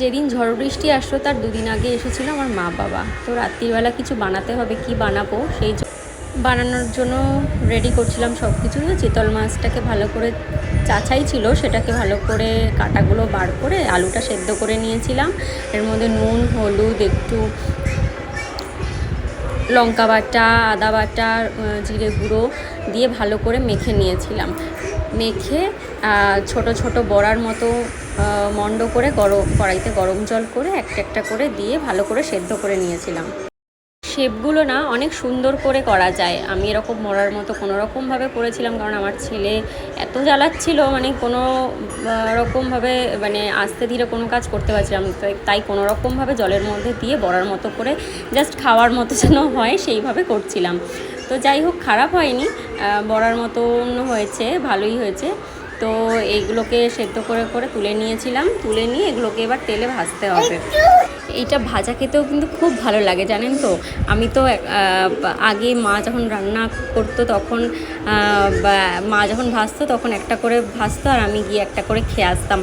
যেদিন ঝড় বৃষ্টি আসলো, তার দুদিন আগে এসেছিল আমার মা বাবা। তো রাত্রিবেলা কিছু বানাতে হবে, কি বানাবো সেই বানানোর জন্য রেডি করছিলাম সব কিছু চিতল মাছটাকে ভালো করে চাচাই ছিল, সেটাকে ভালো করে কাটাগুলো বার করে আলুটা সেদ্ধ করে নিয়েছিলাম। এর মধ্যে নুন, হলুদ, একটু লঙ্কা বাটা, আদা বাটা জিরে গুঁড়ো দিয়ে ভালো করে মেখে নিয়েছিলাম। মেখে ছোট ছোট বড়ার মতো মণ্ড করে গরম, কড়াইতে গরম জল করে একটা একটা করে দিয়ে ভালো করে সেদ্ধ করে নিয়েছিলাম। শেপগুলো না অনেক সুন্দর করে করা যায়। আমি এরকম মরার মতো কোনো রকমভাবে করেছিলাম কারণ আমার ছেলে এত জ্বালাচ্ছিল মানে কোনো রকমভাবে মানে আস্তে ধীরে কোনো কাজ করতে পারছিলাম। তাই- কোনো রকমভাবে জলের মধ্যে দিয়ে বড়ার মতো করে জাস্ট খাওয়ার মতো যেন হয় সেইভাবে করছিলাম। তো যাই হোক, খারাপ হয়নি। বড়ার মতন হয়েছে, ভালোই হয়েছে। তো এইগুলোকে সেদ্ধ করে করে তুলে নিয়েছিলাম। তুলে নিয়ে এগুলোকে এবার তেলে ভাজতে হবে। এইটা ভাজা খেতেও কিন্তু খুব ভালো লাগে, জানেন তো? আমি তো আগে মা যখন রান্না করতো তখন মা যখন ভাজতো তখন একটা করে ভাজতো আর আমি গিয়ে একটা করে খেয়ে আসতাম।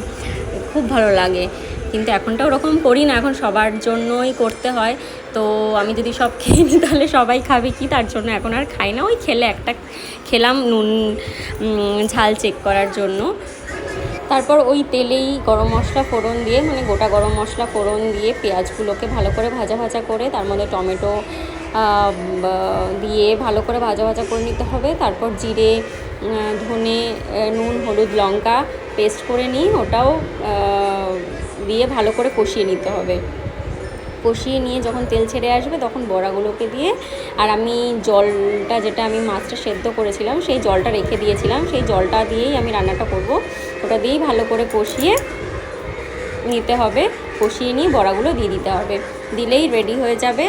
খুব ভালো লাগে। কিন্তু এখনটা ওরকম করি না, এখন সবার জন্যই করতে হয়। তো আমি যদি সব খেয়ে নিই, তাহলে সবাই খাবে কি? তার জন্য এখন আর খাই না। ওই খেলে একটা, খেলাম নুন ঝাল চেক করার জন্য। তারপর ওই তেলেই গরম মশলা ফোড়ন দিয়ে মানে গোটা গরম মশলা ফোড়ন দিয়ে পেঁয়াজগুলোকে ভালো করে ভাজা ভাজা করে, তার মধ্যে টমেটো দিয়ে ভালো করে ভাজা ভাজা করে নিতে হবে। তারপর জিরে ধনে নুন, হলুদ, লঙ্কা, পেস্ট করে নিই। ওটাও দিয়ে ভালো করে কষিয়ে নিতে হবে। কষিয়ে নিয়ে যখন তেল ছেড়ে আসবে তখন বড়াগুলোকে দিয়ে, আর আমি জলটা যেটা আমি মাছটা সেদ্ধ করেছিলাম সেই জলটা রেখে দিয়েছিলাম। সেই জলটা দিয়েই আমি রান্নাটা করব। ওটা দিয়েই ভালো করে কষিয়ে নিতে হবে। কষিয়ে নিয়ে বড়াগুলো দিয়ে দিতে হবে। দিলেই রেডি হয়ে যাবে।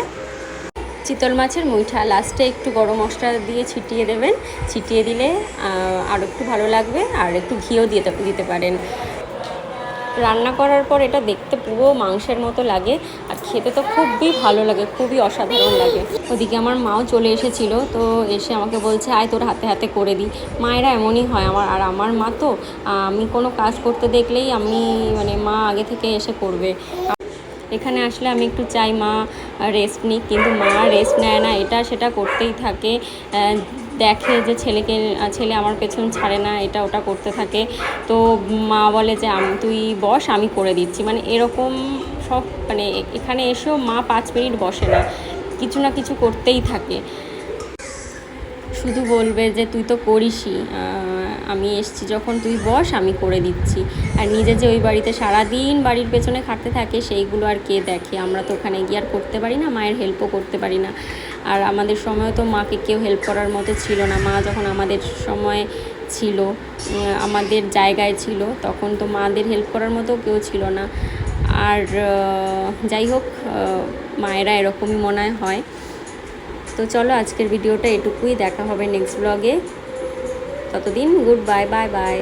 চিতল মাছের মুইঠা লাস্টে একটু গরম মশলা দিয়ে ছিটিয়ে দেবেন। ছিটিয়ে দিলে আরও একটু ভালো লাগবে। আর একটু ঘিও দিয়ে দিতে পারেন। রান্না করার পর এটা দেখতে পুরো মাংসের মতো লাগে, আর খেতে তো খুবই ভালো লাগে, খুবই অসাধারণ লাগে। ওদিকে আমার মাও চলে এসেছিল, তো এসে আমাকে বলছে, আয় তোর হাতে হাতে করে দিই। মায়েরা এমনই হয় আমার, আর আমার মা তো আমি কোনো কাজ করতে দেখলেই আমি মানে মা আগে থেকে এসে করবে। এখানে আসলে আমি একটু চাই মা রেস্ট নিক, কিন্তু মা রেস্ট নেয় না, এটা সেটা করতেই থাকে। দেখে যে ছেলেকে, ছেলে আমার পেছন ছাড়ে না, এটা ওটা করতে থাকে। তো মা বলে যে, আমি, তুই বস, আমি করে দিচ্ছি। মানে এরকম সব মানে এখানে এসেও মা পাঁচ মিনিট বসে না। কিছু না কিছু করতেই থাকে। শুধু বলবে যে, তুই তো করিসই। আমি এসছি, যখন তুই বস, আমি করে দিচ্ছি। আর নিজে যে ওই বাড়িতে সারাদিন বাড়ির পেছনে খাটতে থাকে, সেইগুলো আর কে দেখে? আমরা তো ওখানে গিয়ে আর করতে পারি না, মায়ের হেল্পও করতে পারি না। আর আমাদের সময় তো মাকে কেউ হেল্প করার মতো ছিল না। মা যখন আমাদের সময় ছিল আমাদের জায়গায় ছিল, তখন তো মাদের হেল্প করার মতো কেউ ছিল না। আর যাই হোক মায়েরা এরকমই মনে হয়। তো চলো আজকের ভিডিওটা এটুকুই। দেখা হবে নেক্সট ব্লগে ততদিন গুড বাই বাই বাই